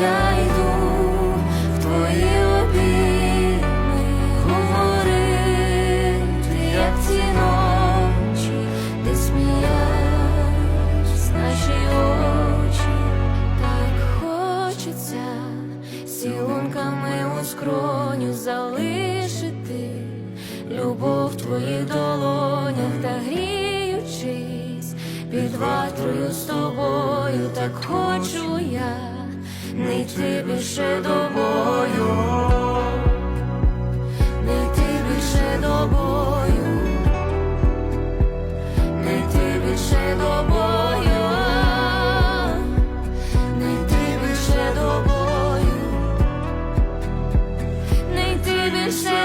я йду в твої обійми говорити, як ці ночі, де сміялись наші очі, так хочеться сілунками у скроню залишити любов твоїх долонях та гріючись. Під ватрою з тобою так хочу я не йти більше до бою, не йти більше до бою, не йти більше до бою, не йти більше до бою, не йти більше.